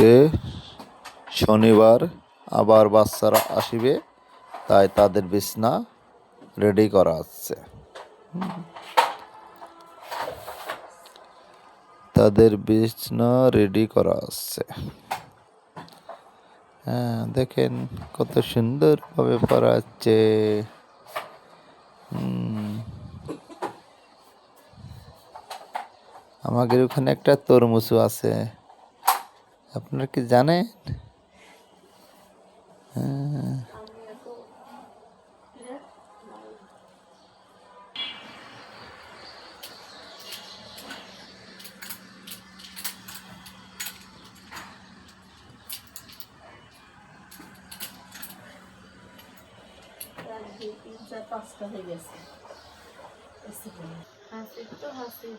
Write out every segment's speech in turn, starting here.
আজকে শনিবার, আবার বাচ্চারা আসিবে, তাই তাদের বিছনা রেডি করা হচ্ছে তাদের বিছনা রেডি করা হচ্ছে হ্যাঁ দেখেন কত সুন্দরভাবে পড়া হচ্ছে আমাদের ওখানে একটা তরমুজও আছে। আপনারা কি জানেন? পাঁচটা হয়ে গেছে হাসির।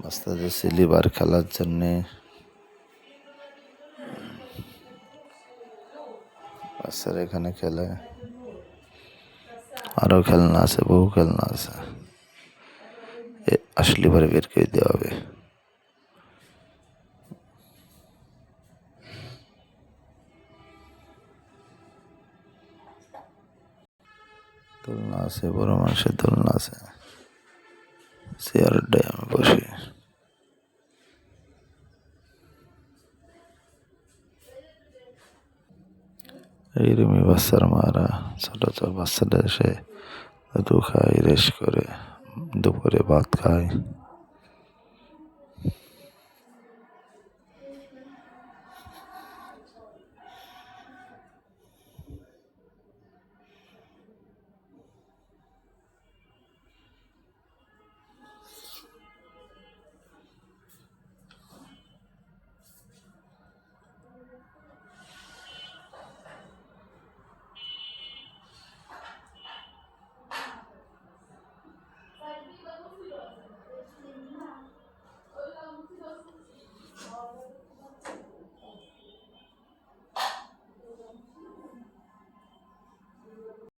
বাচ্চাদের সিলিবার খেলার জন্যে বাচ্চারা এখানে খেলে আরো খেলনা আছে বহু খেলনা আছে এ আসলে পরে বের করে দেওয়া হবে দোলনা আছে বড় মানুষের দোলনা আছে চেয়ারের ড্যামে বসে এই রুমে বাচ্চার মারা ছোট ছোট বাচ্চাদের এসে দু খায় রেস্ট করে দুপুরে ভাত খায়